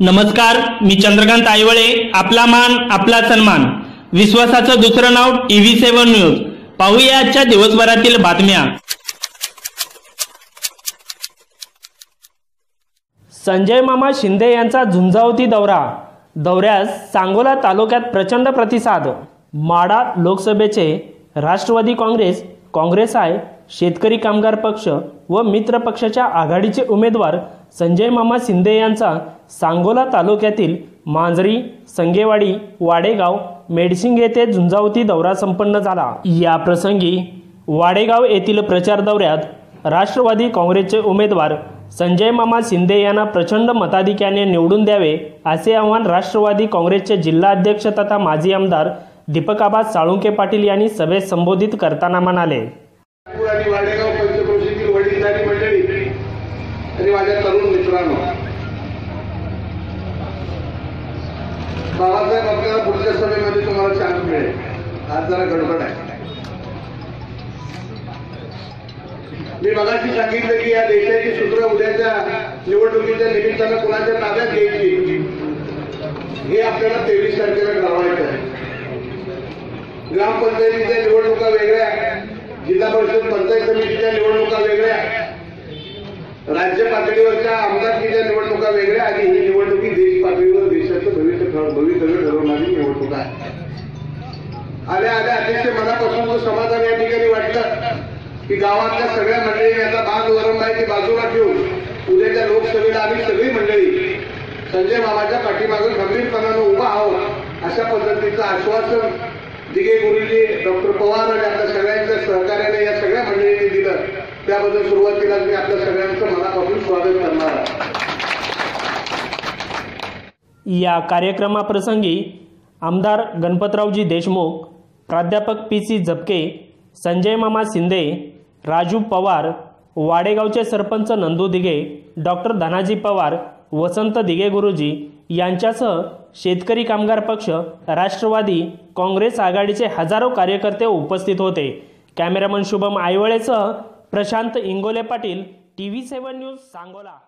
नमस्कार मी चंद्रकांत आयवळे आपला मान आपला सन्मान. विश्वासाचं दुसरं नाव टीव्ही सेव्हन न्यूज. पाहूया आजच्या दिवसभरातील बातम्या. संजय मामा शिंदे यांचा झुंजावती दौरा. दौऱ्यास सांगोला तालुक्यात प्रचंड प्रतिसाद. माडा लोकसभेचे राष्ट्रवादी काँग्रेस काँग्रेस आय शेतकरी कामगार पक्ष व मित्र पक्षाच्या आघाडीचे उमेदवार संजय मामा शिंदे यांचा सांगोला तालुक्यातील मांजरी संगेवाडी वाडेगाव मेडसिंग येथे झुंजावती दौरा संपन्न झाला. या प्रसंगी वाडेगाव येथील प्रचार दौऱ्यात राष्ट्रवादी काँग्रेसचे उमेदवार संजय मामा शिंदे यांना प्रचंड मताधिक्याने निवडून द्यावे असे आवाहन राष्ट्रवादी काँग्रेसचे जिल्हा अध्यक्ष तथा माजी आमदार दीपकाबा साळुंके पाटील यांनी सभेत संबोधित करताना म्हणाले. आणि माझ्या तरुण मित्रांनो बाबासाहेब आपल्याला पुढच्या सभेमध्ये तुम्हाला चान्स मिळेल. आज जरा गडबड आहे. मी मगाशी सांगितलं की या देशाची सूत्र उद्याच्या निवडणुकीच्या निमित्तानं कुणाच्या ताब्यात घ्यायची? हे आपल्याला तेवीस तारखेला ठरवायचं आहे. ग्रामपंचायतीच्या निवडणुका वेगळ्या जिल्हा परिषद पंचायत समितीच्या निवडणुका वेगळ्या राज्य पातळीवरच्या आमदारकीच्या निवडणुका वेगळ्या आणि ही निवडणुकी देश पातळीवर देशाचं भविष्य भवितव्य ठरवणारी निवडणूक आहे. आल्या आल्या अतिशय मनापासून जो समाधान या ठिकाणी वाटलं की गावातल्या सगळ्या मंडळींनी आता आहे वरंबाईची बाजूला ठेवून उद्याच्या लोकसभेला आम्ही सगळी मंडळी संजय मामाच्या पाठीमागून गंभीरपणानं उभा आहोत अशा पद्धतीचं आश्वासन दिगे गुरुजी डॉक्टर पवार आणि आता त्याबद्दल सुरुवातीला मी आपल्या सगळ्यांचं मनापासून स्वागत करणार आहे. या कार्यक्रमाप्रसंगी आमदार गणपतरावजी देशमुख प्राध्यापक पी सी झपके संजय मामा शिंदे राजू पवार वाडेगावचे सरपंच नंदू दिघे डॉक्टर धनाजी पवार वसंत दिघे गुरुजी यांच्यासह शेतकरी कामगार पक्ष राष्ट्रवादी काँग्रेस आघाडीचे हजारो कार्यकर्ते उपस्थित होते. Cameraman Shubham आयवळेसह Prashant Ingole Patil T V seven news Sangola.